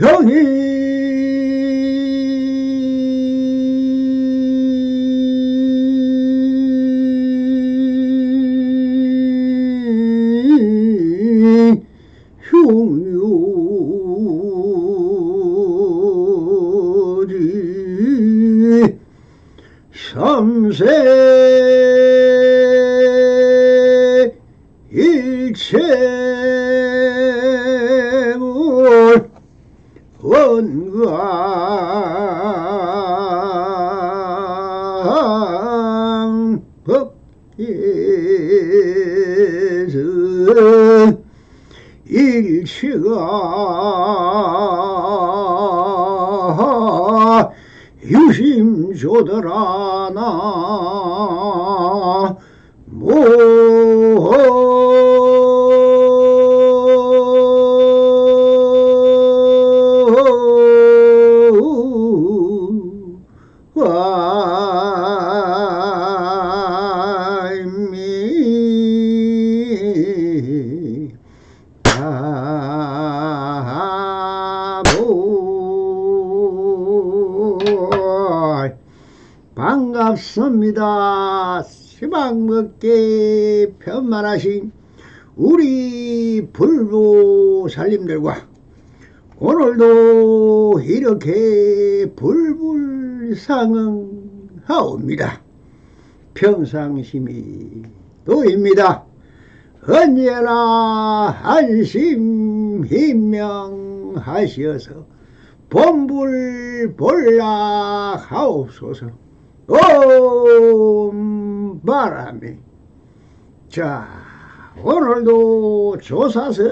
형 법계에서 일체가 유심조더라나 와 반갑습니다. 시방 먹게 편만하신 우리 불부 살림들과 오늘도 이렇게 불불상응하옵니다. 평상심이 도입니다. 언제나 안심 희명하시어서 본불 볼락하옵소서 옴 바람이. 자 오늘도 조사서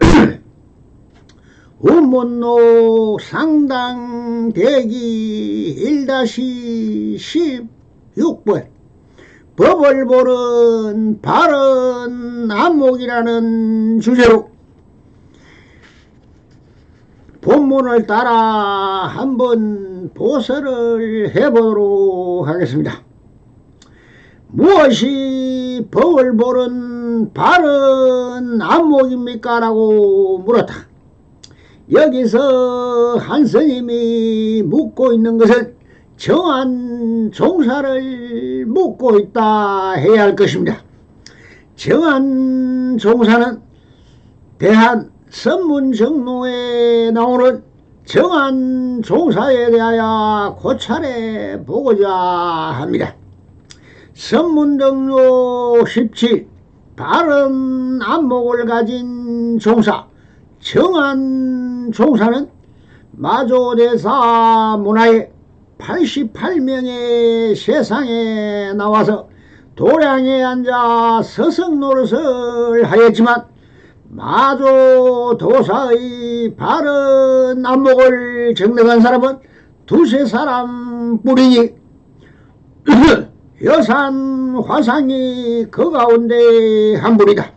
운문로 상당 대기 1-16번. 법을 보는 바른 안목이라는 주제로 본문을 따라 한번 보서를 해보도록 하겠습니다. 무엇이 법을 보는 바른 안목입니까? 라고 물었다. 여기서 한 스님이 묻고 있는 것은 정한 종사를 묻고 있다 해야 할 것입니다. 정한 종사는 대한 선문정로에 나오는 정한 종사에 대하여 고찰해 보고자 합니다. 선문정로 17 바른 안목을 가진 종사 정한 종사는 마조대사 문화에 88명의 세상에 나와서 도량에 앉아 서성 노릇을 하였지만 마조 도사의 바른 안목을 정득한 사람은 두세 사람 뿐이니 여산 화상이 그 가운데 한 분이다.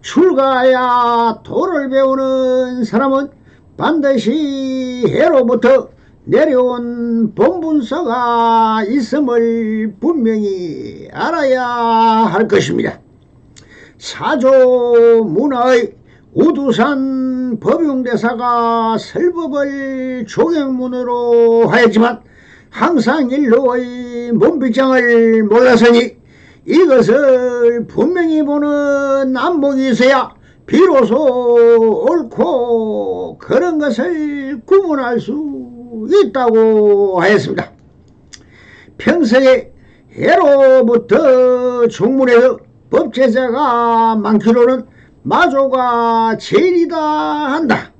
출가야 도를 배우는 사람은 반드시 해로부터 내려온 본분서가 있음을 분명히 알아야 할 것입니다. 사조 문화의 우두산 법용대사가 설법을 조경문으로 하였지만 항상 일로의 몸비장을 몰라서니 이것을 분명히 보는 안목이 있어야 비로소 옳고 그런 것을 구분할 수 있다고 하였습니다. 평소에 예로부터 중문에서 법제자가 많기로는 마조가 제일이다 한다.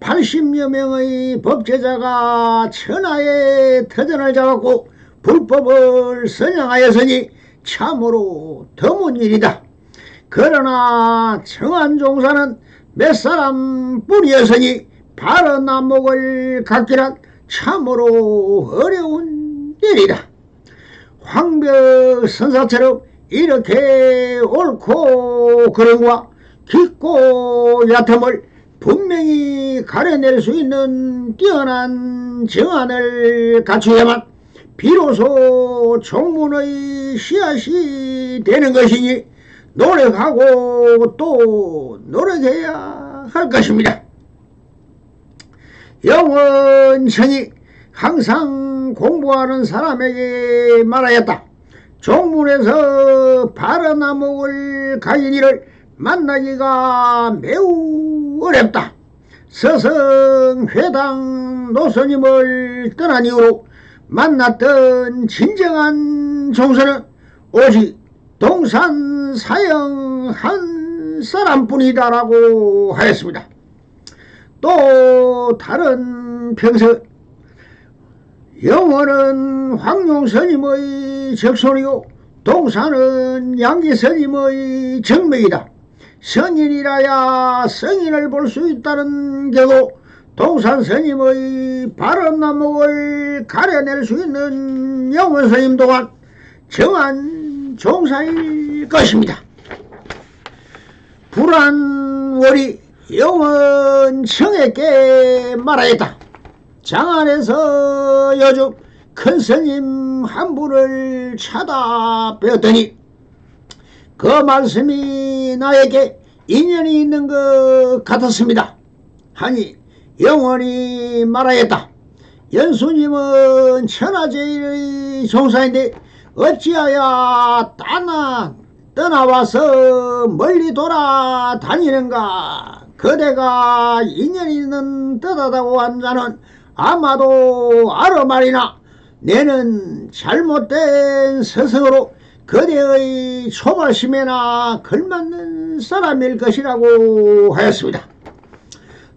80여 명의 법제자가 천하의 터전을 잡았고 불법을 선양하였으니 참으로 드문 일이다. 그러나 청안종사는 몇 사람 뿐이었으니 바른 안목을 갖기란 참으로 어려운 일이다. 황벽 선사처럼 이렇게 옳고 그른과 깊고 얕음을 분명히 가려낼 수 있는 뛰어난 정안을 갖추야만 비로소 종문의 씨앗이 되는 것이니 노력하고 또 노력해야 할 것입니다. 영원천이 항상 공부하는 사람에게 말하였다. 종문에서 암흑을 가진 이를 만나기가 매우 어렵다. 서성 회당 노선임을 떠난 이후로 만났던 진정한 종선은 오직 동산 사형 한 사람뿐이다라고 하였습니다. 또 다른 평서 영원은 황룡스님의 적손이요 동산은 양기스님의 정맥이다. 성인이라야 성인을 볼 수 있다는 경우 동산 스님의 바른 나목을 가려낼 수 있는 영원 스님 동안 정한 종사일 것입니다. 불안월이 영원 청에게 말하였다. 장안에서 요즘 큰 스님 한 분을 찾아 뵈었더니 그 말씀이 나에게 인연이 있는 것 같았습니다. 하니 영원히 말하였다. 연수님은 천하제일의 종사인데 어찌하여 떠나 떠나와서 멀리 돌아다니는가? 그대가 인연 있는 뜻하다고 한 자는 아마도 알아 말이나 내는 잘못된 스승으로 그대의 초발심에나 걸맞는 사람일 것이라고 하였습니다.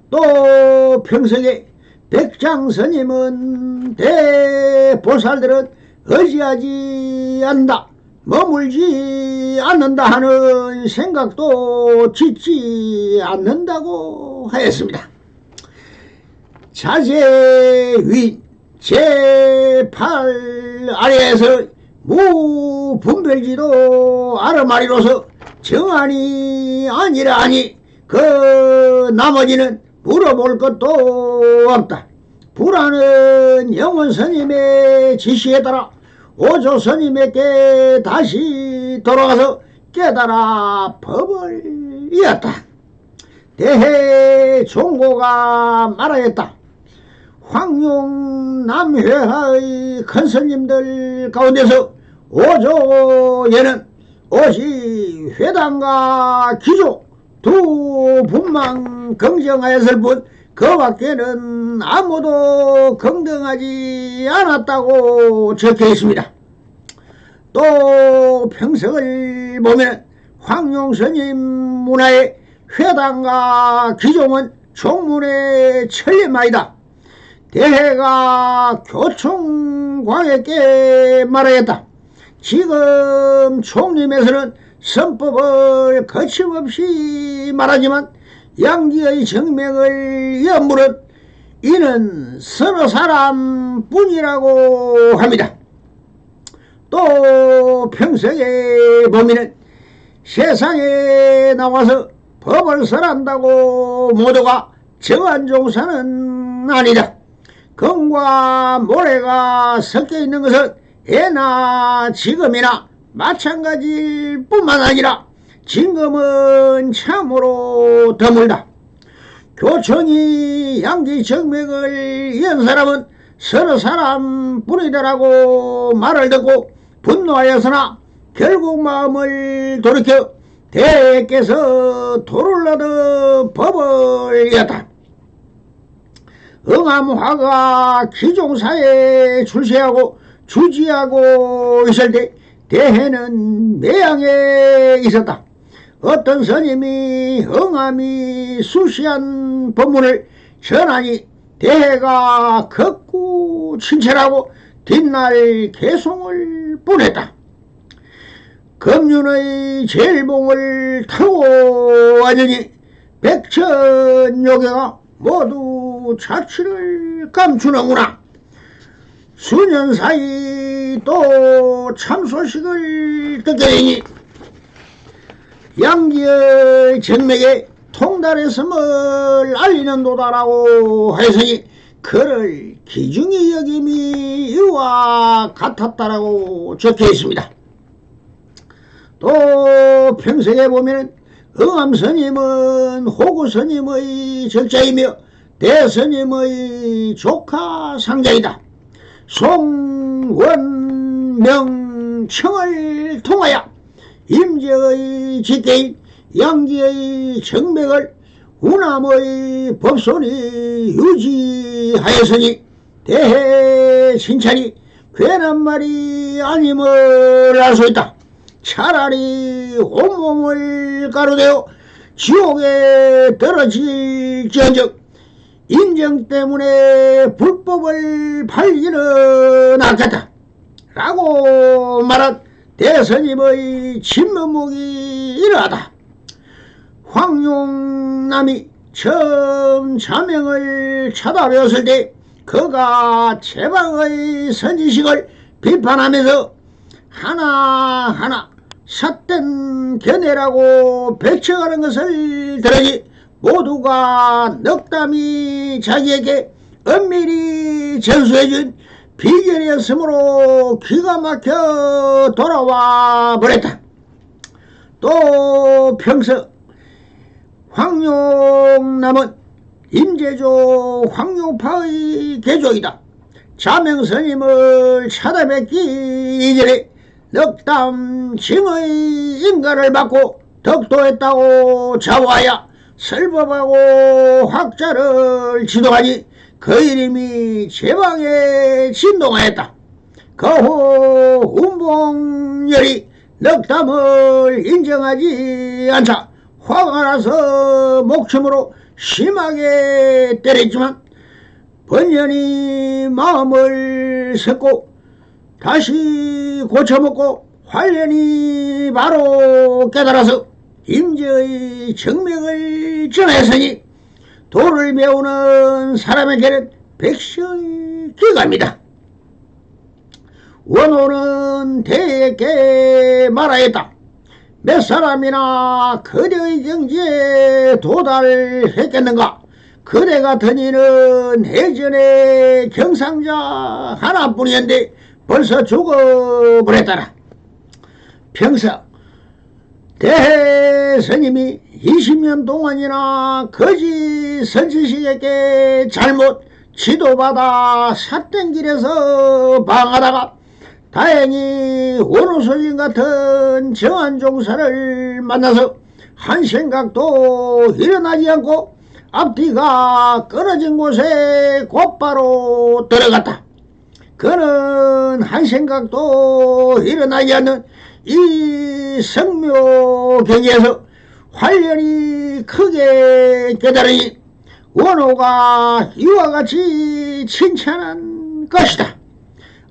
또 평소에 백장스님은 대보살들은 의지하지 않는다. 머물지 않는다 하는 생각도 짓지 않는다고 하였습니다. 자제위 제8 아래에서 무분별지도 아르마리로서 정안이 아니라니 그 나머지는 물어볼 것도 없다. 불안은 영원 스님의 지시에 따라 오조 스님에게 다시 돌아가서 깨달아 법을 이었다. 대해 종고가 말하였다. 황룡 남회하의 큰 스님들 가운데서 오조에는 오직 회당과 기조 두 분만 긍정하였을 뿐 그 밖에는 아무도 긍정하지 않았다고 적혀 있습니다. 또 평석을 보면 황룡스님 문화의 회당과 기종은 총문의 천리마이다. 대해가 교총광에게 말하였다. 지금 총림에서는 선법을 거침없이 말하지만 양기의 정맥을 연물은 이는 서너 사람 뿐이라고 합니다. 또 평소에 보면은 세상에 나와서 법을 설한다고 모두가 정한 종사는 아니다. 금과 모래가 섞여 있는 것은 예나 지금이나 마찬가지일 뿐만 아니라 진금은 참으로 드물다. 교청이 양기 정맥을 이은 사람은 서너 사람 뿐이다라고 말을 듣고 분노하였으나 결국 마음을 돌이켜 대께서 돌을 얻어 법을 이었다. 응암화가 기종사에 출세하고 주지하고 있을 때 대해는 매양에 있었다. 어떤 스님이 응암이 수시한 법문을 전하니 대해가 걷고 친철하고 뒷날 개송을 보냈다. 금륜의 제일봉을 타고 왔으니 백천요괴가 모두 자취를 감추는구나. 수년 사이 또 참소식을 듣게 되니 양기의 정맥에 통달했음을 알리는 도다라고 하였으니 그를 기중이 여김이 이와 같았다라고 적혀 있습니다. 또 평생에 보면 응암스님은 호구스님의 적자이며 대스님의 조카 상자이다. 송원명청을 통하여 임제의 직계인 양지의 정맥을 우남의 법손이 유지하였으니 대해 칭찬이 괜한 말이 아님을 알 수 있다. 차라리 온몸을 가로대어 지옥에 떨어질지언정 인정 때문에 불법을 팔기는 낫겠다. 라고 말한 대선임의 진면목이 이러하다. 황룡남이 처음 자명을 찾아뵈었을 때 그가 제방의 선지식을 비판하면서 하나하나 삿된 견해라고 배척하는 것을 들으니 모두가 넉담이 자기에게 은밀히 전수해준 비결이었으므로 기가 막혀 돌아와 버렸다. 또 평서 황룡남은 임제조 황룡파의 개조이다. 자명스님을 찾아뵙기 이전에 넉담 징의 인가를 받고 덕도했다고 자와야 설법하고 학자를 지도하니 그 이름이 제방에 진동하였다. 그후 운봉열이 넉담을 인정하지 않자 화가 나서 목숨으로 심하게 때렸지만 번연히 마음을 섞고 다시 고쳐먹고 활련히 바로 깨달아서 임제의 정명을 전했으니 도를 배우는 사람에게는 백시의 기감이다. 원호는 대에게 말하였다. 몇 사람이나 그대의 경지에 도달했겠는가? 그대 같은 이는 예전에 경상자 하나뿐이었는데 벌써 죽어버렸더라. 평서 대스님이 20년 동안이나 거지 선지식에게 잘못 지도받아 삿된 길에서 방하다가 다행히 원호소진 같은 정한 종사를 만나서 한 생각도 일어나지 않고 앞뒤가 끊어진 곳에 곧바로 들어갔다. 그는 한 생각도 일어나지 않는 이 성묘 경에서 활련이 크게 깨달으니 원호가 이와 같이 칭찬한 것이다.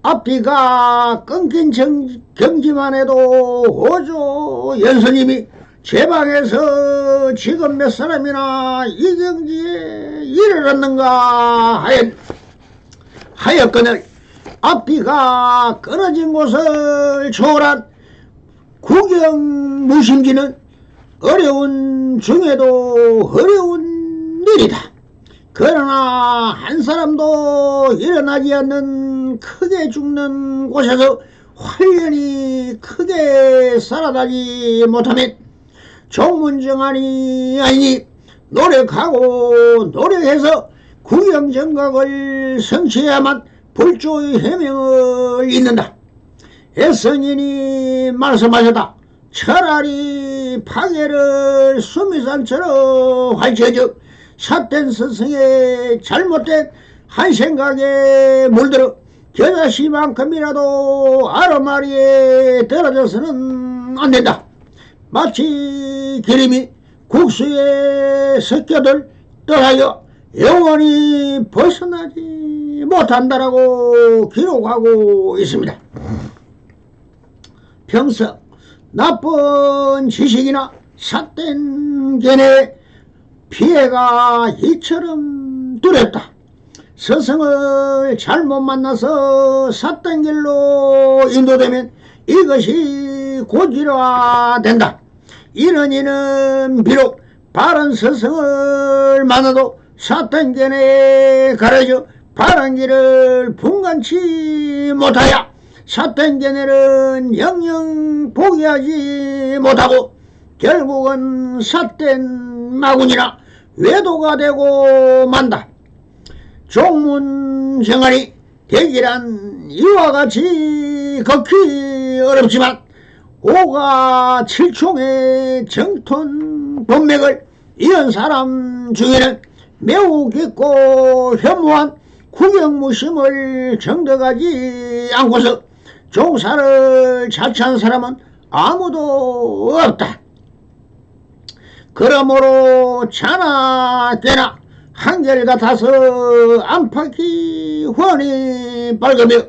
앞뒤가 끊긴 정, 경지만 해도 오조 연수님이 제 방에서 지금 몇 사람이나 이 경지에 이르렀는가 하였, 하였거늘 앞뒤가 끊어진 곳을 초월한 구경 무심기는 어려운 중에도 어려운 일이다. 그러나 한 사람도 일어나지 않는 크게 죽는 곳에서 활연히 크게 살아나지 못하면 종문정한이 아니니 노력하고 노력해서 구경정각을 성취해야만 불조의 해명을 잇는다. 애성인이 말씀하셨다. 차라리 파괴를 수미산처럼 할지어져 삿된 스승의 잘못된 한 생각에 물들어 겨자씨만큼이라도 아로마리에 떨어져서는 안 된다. 마치 기름이 국수에 섞여들 떠하여 영원히 벗어나지 못한다라고 기록하고 있습니다. 평서 나쁜 지식이나 삿된 견해 피해가 이처럼 두렵다. 스승을 잘못 만나서 삿된 길로 인도되면 이것이 고지화된다. 이런 이는 비록 바른 스승을 만나도 삿된 견에 가려져 바른 길을 분간치 못하여 삿된 견해는 영영 포기하지 못하고 결국은 삿된 마군이나 외도가 되고 만다. 종문 생활이 대기란 이와 같이 극히 어렵지만 오가 칠총의 정통 본맥을 이은 사람 중에는 매우 깊고 현무한 구경무심을 정덕하지 않고서 종사를 자처한 사람은 아무도 없다. 그러므로 자나 때나 한결같아서 안팎이 훤히 밝으며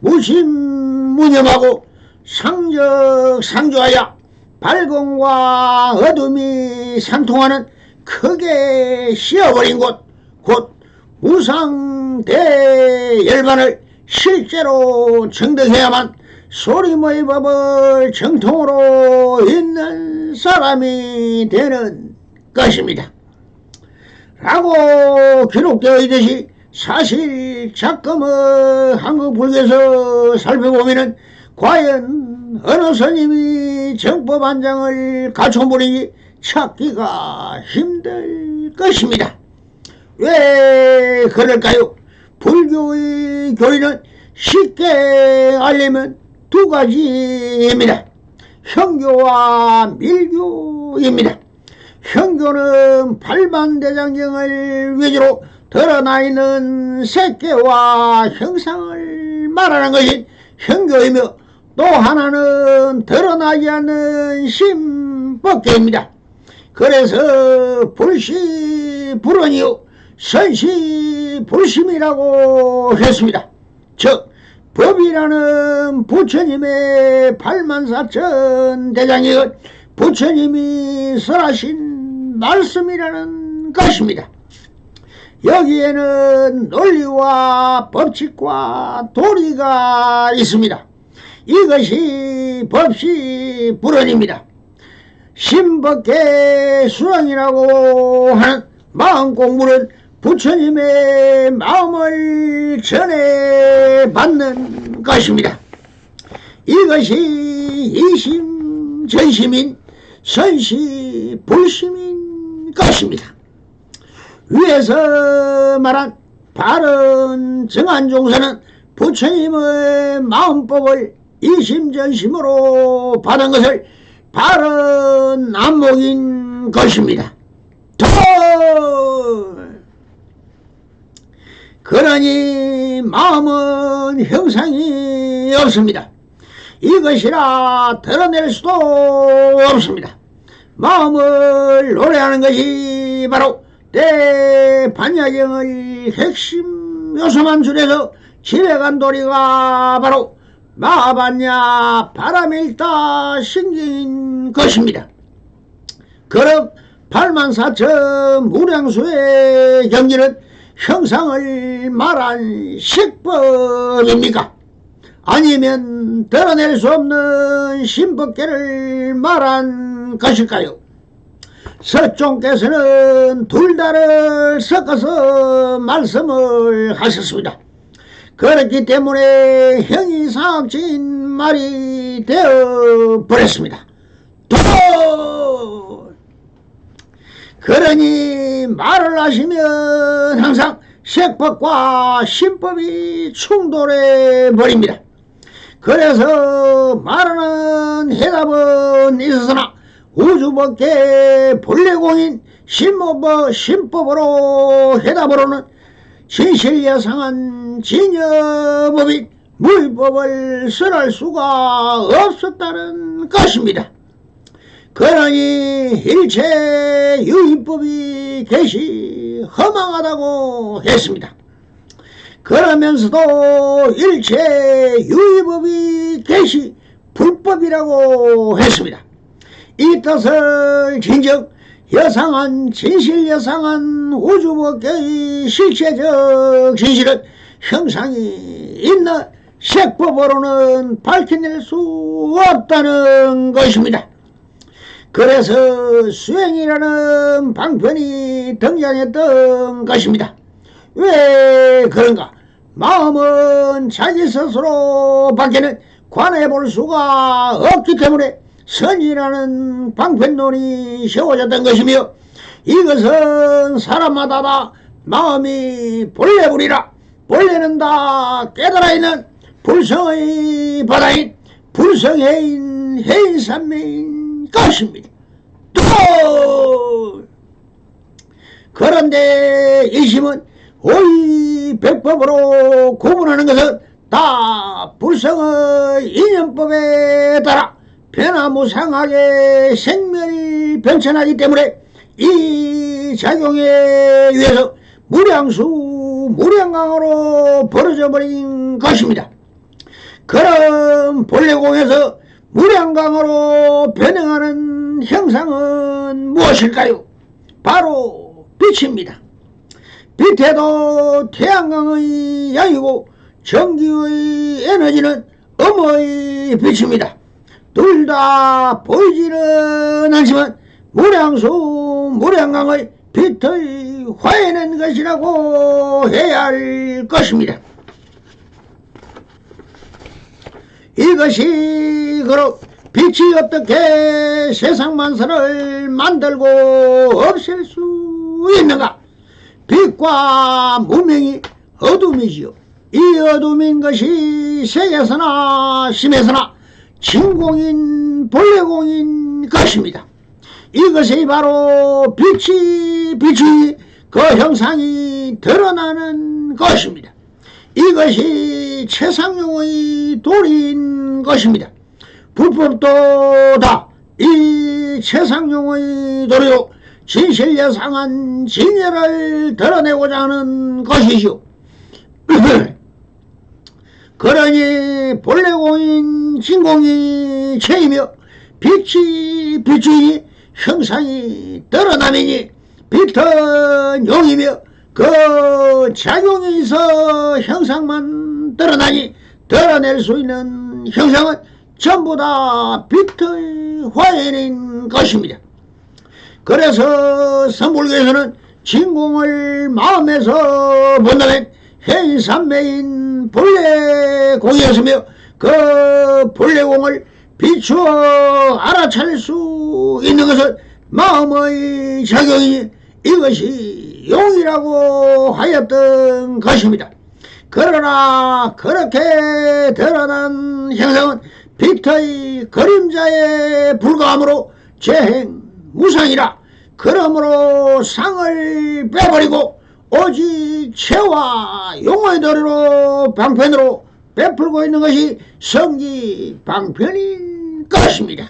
무심무념하고 상적상조하여 밝음과 어둠이 상통하는 크게 씌어버린 곳, 곧 무상대열반을 실제로 정득해야만 소리모의 법을 정통으로 있는 사람이 되는 것입니다. 라고 기록되어 있듯이 사실 작금의 한국 불교에서 살펴보면은 과연 어느 스님이 정법 한 장을 갖춰 버리니 찾기가 힘들 것입니다. 왜 그럴까요? 불교의 교리는 쉽게 알려면 두 가지입니다. 형교와 밀교입니다. 형교는 팔반대장경을 위주로 드러나 있는 색계와 형상을 말하는 것이 형교이며 또 하나는 드러나지 않는 심법계입니다. 그래서 불시 불언이요 선시 불심이라고 했습니다. 즉 법이라는 부처님의 팔만사천 대장이건 부처님이 설하신 말씀이라는 것입니다. 여기에는 논리와 법칙과 도리가 있습니다. 이것이 법시 불언입니다. 신법계 수행이라고 하는 마음 공부는 부처님의 마음을 전해 받는 것입니다. 이것이 이심 전심인 선시 불심인 것입니다. 위에서 말한 바른 정한 종사는 부처님의 마음법을 이심전심으로 받은 것을 바른 안목인 것입니다. 돌! 그러니 마음은 형상이 없습니다. 이것이라 드러낼 수도 없습니다. 마음을 노래하는 것이 바로 대반야경의 핵심 요소만 줄여서 지배간 도리가 바로 마반야 바람일다 신경인 것입니다. 그럼 8만 4천 무량수의 경기는 형상을 말한 식법입니까? 아니면 드러낼 수 없는 신법계를 말한 것일까요? 서종께서는 둘 다를 섞어서 말씀을 하셨습니다. 그렇기 때문에 형이 사업진 말이 되어 버렸습니다. 도 그러니 말을 하시면 항상 색법과 신법이 충돌해 버립니다. 그래서 말하는 해답은 있었으나 우주법계 본래공인 신법어 신법으로 해답으로는 진실예상한 진여법인 물법을 설할 수가 없었다는 것입니다. 그러니 일체 유의법이 개시 허망하다고 했습니다. 그러면서도 일체 유의법이 개시 불법이라고 했습니다. 이 뜻을 진즉 여상한 진실 여상한 우주법계의 실체적 진실은 형상이 있는 색법으로는 밝혀낼 수 없다는 것입니다. 그래서 수행이라는 방편이 등장했던 것입니다. 왜 그런가? 마음은 자기 스스로 밖에는 관해 볼 수가 없기 때문에 선이라는 방편론이 세워졌던 것이며 이것은 사람마다 다 마음이 본래불이라 본래는 다 깨달아 있는 불성의 바다인 불성해인 해인산매인 것입니다. 또 그런데 이심은 오이 백법으로 구분하는 것은 다 불성의 인연법에 따라 변화무상하게 생멸이 변천하기 때문에 이 작용에 의해서 무량수 무량강으로 벌어져 버린 것입니다. 그럼 본래공에서 무량강으로 변형하는 형상은 무엇일까요? 바로 빛입니다. 빛에도 태양광의 양이고 전기의 에너지는 음의 빛입니다. 둘 다 보이지는 않지만 무량수 무량강의 빛의 화해는 것이라고 해야 할 것입니다. 이것이 그로 빛이 어떻게 세상 만사를 만들고 없앨 수 있는가? 빛과 무명이 어둠이지요. 이 어둠인 것이 세에서나 심에서나 진공인 본래공인 것입니다. 이것이 바로 빛이 빛이 그 형상이 드러나는 것입니다. 이것이 최상용의 도리인 것입니다. 불법도 다 이 최상용의 도리로 진실 예상한 진열을 드러내고자 하는 것이죠. 그러니 본래 공인 진공이 죄이며 빛이 빛이 형상이 드러나매니 빛은 용이며 그 작용이 있어 형상만 드러나니 드러낼 수 있는 형상은 전부 다 빛의 화해인 것입니다. 그래서 선불교에서는 진공을 마음에서 본다면 해인산매인 본래공이었으며 그 본래공을 비추어 알아차릴 수 있는 것은 마음의 작용이니 이것이 용이라고 하였던 것입니다. 그러나 그렇게 드러난 형상은 빛의 그림자에 불과하므로 재행 무상이라 그러므로 상을 빼버리고 오직 체와 용의 도리로 방편으로 베풀고 있는 것이 성지 방편인 것입니다.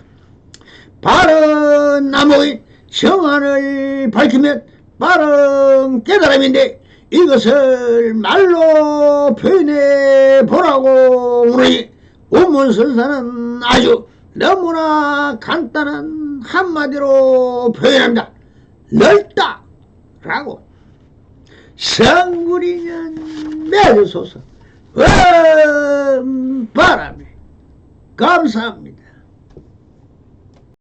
바른 나무인 정안을 밝히면 바른 깨달음인데 이것을 말로 표현해 보라고 그러니 우문설사는 아주 너무나 간단한 한마디로 표현합니다. 넓다 라고 성구리는 내주소서 음, 바람에 감사합니다.